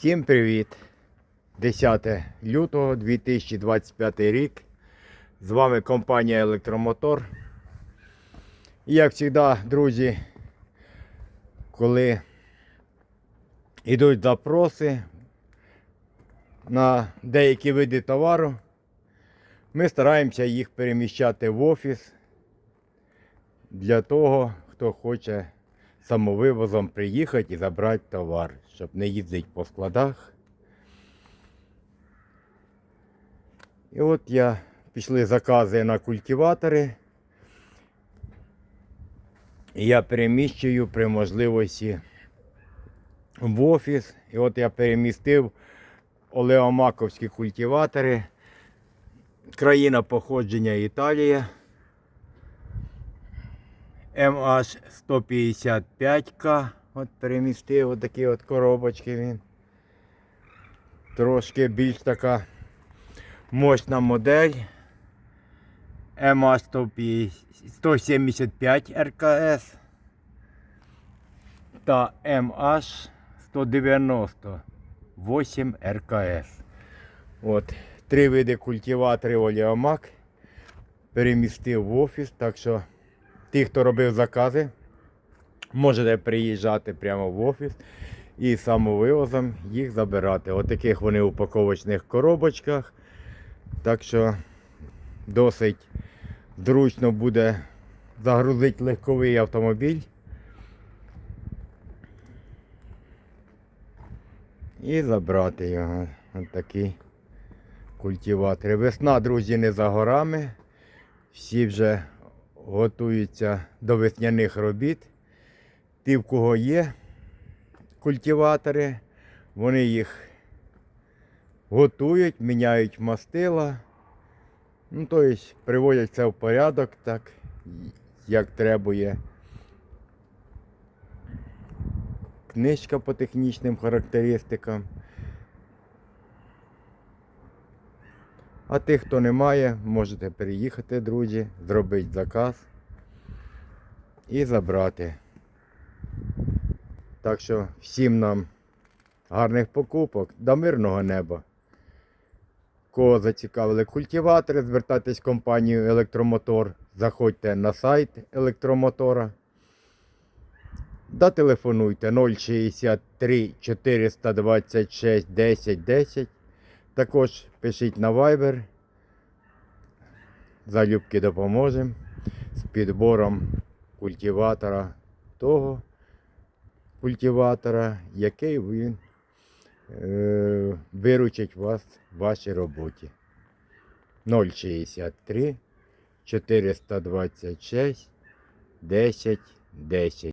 Всім привіт! 10 лютого 2025 рік. З вами компанія Електромотор. І як завжди, друзі, коли йдуть запроси на деякі види товару, ми стараємося їх переміщати в офіс для того, хто хоче самовивозом приїхати і забрати товар, щоб не їздити по складах. І от я пішли закази на культиватори. Я переміщую при можливості в офіс. І от я перемістив олеомаковські культиватори. Країна походження Італія. MH155К. От перемістив от такі от коробочки він. Трошки більш така мощна модель. MH175 РКС та MH198 РКС. От, три види культиваторів Оліомак перемістив в офіс, так що ті, хто робив закази, можете приїжджати прямо в офіс і самовивозом їх забирати. Отаких вони в упаковочних коробочках. Так що досить зручно буде загрузити легковий автомобіль. І забрати його. Ось такі культиватори. Весна, друзі, не за горами. Всі вже готуються до весняних робіт. Ті, в кого є культиватори, вони їх готують, міняють мастила. Ну, тобто приводять це в порядок, так, як требує книжка по технічним характеристикам. А тих, хто не має, можете переїхати, друзі, зробити заказ і забрати. Так що всім нам гарних покупок до мирного неба. Кого зацікавили культиватори, звертайтесь в компанію Електромотор, заходьте на сайт електромотора. Да телефонуйте 063 426 10 10. Також пишіть на Viber. Залюбки допоможемо з підбором культиватора того культиватора, який він е, виручить вас в вашій роботі. 063 426 10 10.